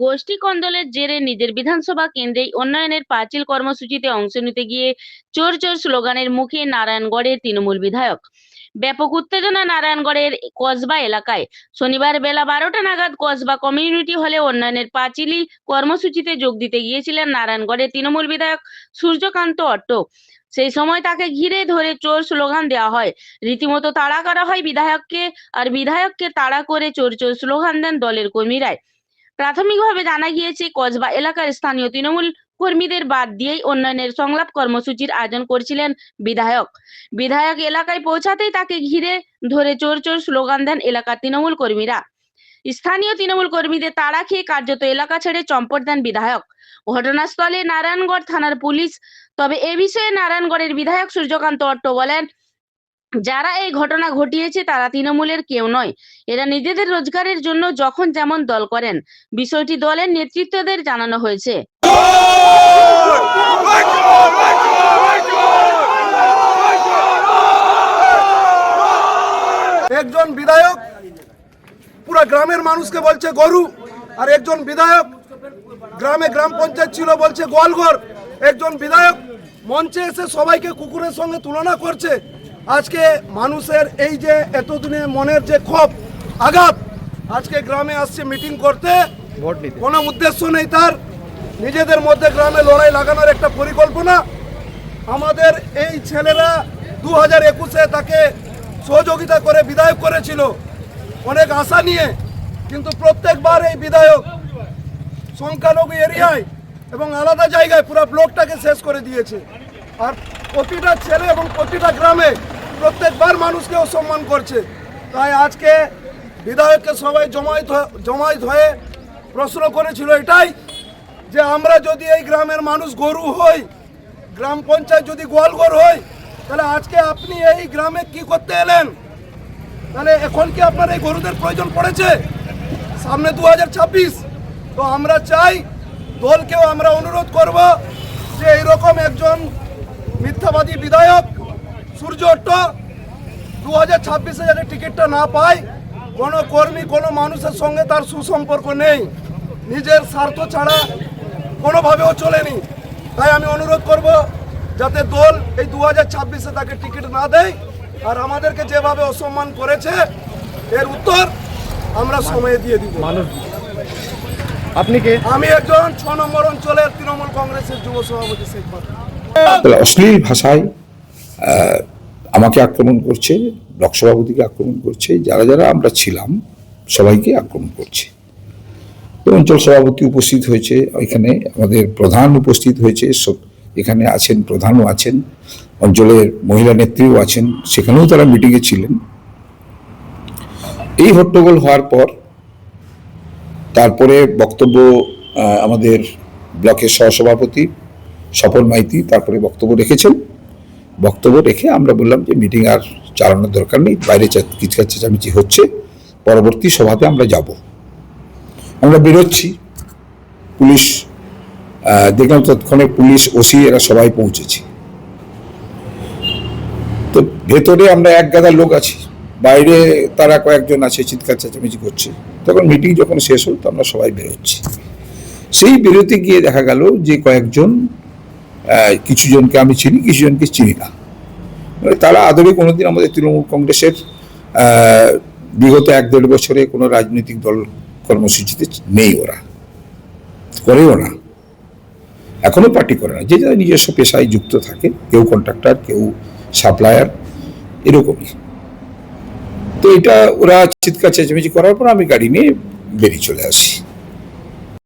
গোষ্ঠী কন্দলের জেরে নিজের বিধানসভা কেন্দ্রেই উন্নয়নের পাঁচিল কর্মসূচিতে অংশ নিতে গিয়ে চোর চোর স্লোগানের মুখে নারায়ণগড়ের তৃণমূল বিধায়ক। ব্যাপক উত্তেজনা নারায়ণগড়ের কসবা এলাকায়। শনিবার বেলা বারোটা নাগাদ কসবা কমিউনিটি হলে উন্নয়নের পাঁচিলি কর্মসূচিতে যোগ দিতে গিয়েছিলেন নারায়ণগড়ের তৃণমূল বিধায়ক সূর্যকান্ত অট্ট। সেই সময় তাকে ঘিরে ধরে চোর স্লোগান দেওয়া হয়। রীতিমতো তাড়া করা হয় বিধায়ককে, আর বিধায়ককে তাড়া করে চোর চোর স্লোগান দেন দলের কর্মীরাই। প্রাথমিকভাবে জানা গিয়েছে, কসবা এলাকার স্থানীয় তৃণমূল কর্মীদের বাদ দিয়েই উন্নয়নের সংলাপ কর্মসূচির আয়োজন করছিলেন বিধায়ক। বিধায়ক এলাকায় পৌঁছাতেই তাকে ঘিরে ধরে চোর চোর স্লোগান দেন এলাকার তৃণমূল কর্মীরা। স্থানীয় তৃণমূল কর্মীদের তাড়া খেয়ে কার্যত এলাকা ছেড়ে চম্পট দেন বিধায়ক। ঘটনাস্থলে নারায়ণগড় থানার পুলিশ, তবে এ বিষয়ে নারায়ণগড়ের বিধায়ক সূর্যকান্ত অট্ট বলেন যারা এই ঘটনা ঘটিয়েছে তারা তৃণমূলের কেউ নয়। এরা নিজেদের রোজগারের জন্য যখন যেমন দল করেন, বিষয়টি দলের নেতৃত্বদের জানানো হয়েছে। একজন বিধায়ক পুরো গ্রামের মানুষকে বলছে গরু, আর একজন বিধায়ক গ্রামে গ্রাম পঞ্চায়েত ছিল বলছে গোয়ালঘর। একজন বিধায়ক মঞ্চে এসে সবাইকে কুকুরের সঙ্গে তুলনা করছে। আজকে মানুষের এই যে এতদিনে মনের যে ক্ষোভ আঘাত আজকে গ্রামে আসছে মিটিং করতে কোনো উদ্দেশ্য নেই তার। নিজেদের মধ্যে গ্রামে লড়াই লাগানোর একটা পরিকল্পনা। আমাদের এই ছেলেরা দু হাজার একুশে তাকে সহযোগিতা করে বিধায়ক করেছিল। অনেক আশা নিয়ে কিন্তু প্রত্যেকবার এই বিধায়ক সংখ্যালঘু এরিয়ায় এবং আলাদা জায়গায় পুরো ব্লকটাকে শেষ করে দিয়েছে। আর প্রতিটা ছেলে এবং প্রতিটা গ্রামে প্রত্যেকবার মানুষকে অসম্মান করছে। তাই আজকে বিধায়ককে সবাই জমায়েত জমায়েত হয়ে প্রশ্ন করেছিল এটাই যে আমরা যদি এই গ্রামের মানুষ গরু হই, গ্রাম পঞ্চায়েত যদি গোয়ালঘর হয় তাহলে আজকে আপনি এই গ্রামে কি করতে এলেন? তাহলে এখন কি আপনার এই গরুদের প্রয়োজন পড়েছে? সামনে দু হাজার ছাব্বিশ। তো আমরা চাই দলকেও আমরা অনুরোধ করব যে এইরকম একজন মিথ্যাবাদী বিধায়ক সূর্য অট্ট দু হাজার ছাব্বিশে যাতে টিকিটটা না পায় কোনো কর্মী কোনো মানুষের সঙ্গে তার সুসম্পর্ক নেই। নিজের স্বার্থ ছাড়া কোনোভাবেও চলেনি। তাই আমি অনুরোধ করব যাতে দল এই দু হাজার ছাব্বিশে তাকে টিকিট না দেয় আর আমাদেরকে যেভাবে অসম্মান করেছে এর উত্তর আমরা সময়ে দিয়ে দিব। আপনি কে? আমি একজন ছ নম্বর অঞ্চলের তৃণমূল কংগ্রেসের যুব সভাপতি শেখ। তাহলে অশ্লীল ভাষায় আমাকে আক্রমণ করছে ব্লক সভাপতিকে আক্রমণ করছে, যারা যারা আমরা ছিলাম, সবাইকে আক্রমণ করছে। অঞ্চল সভাপতি উপস্থিত হয়েছে, এখানে আমাদের প্রধান উপস্থিত হয়েছে এখানে আছেন, প্রধানও আছেন, অঞ্চলের মহিলা নেত্রীও আছেন, সেখানেও তারা মিটিংয়ে ছিলেন। এই হট্টগোল হওয়ার পর, তারপরে বক্তব্য আমাদের ব্লকের সহসভাপতি স্বপন মাইতি তারপরে বক্তব্য রেখেছেন। বক্তব্য রেখে আমরা বললাম যে মিটিং আর চালানোর দরকার নেই, বাইরে কিচকার চেঁচামেচি হচ্ছে, পরবর্তী সভাতে আমরা যাব। আমরা বেরোচ্ছি, পুলিশ দেখলাম তৎক্ষণে পুলিশ, ওসি, এরা সবাই পৌঁছেছে। তো ভেতরে আমরা এক গাদা লোক আছি, বাইরে তারা কয়েকজন আছে, চিৎকার চেঁচামেচি করছে। তখন মিটিং যখন শেষ হল, তো আমরা সবাই বেরোচ্ছি। সেই বেরোতে গিয়ে দেখা গেল যে কয়েকজন কিছু জনকে আমি চিনি কিছু জনকে চিনি না। মানে তারা আদরে কোনোদিন আমাদের তৃণমূল কংগ্রেসের বিগত এক দেড় বছরে কোনো রাজনৈতিক দল কর্মসূচিতে নেই ওরা। করেও না। এখনও পার্টি করে না। যে যারা নিজস্ব পেশায় যুক্ত থাকে, কেউ কন্ট্রাক্টর কেউ সাপ্লায়ার এরকমই। তো এটা ওরা চিৎকার চেঁচামেচি করার পর আমি গাড়ি নিয়ে বেরিয়ে চলে আসি।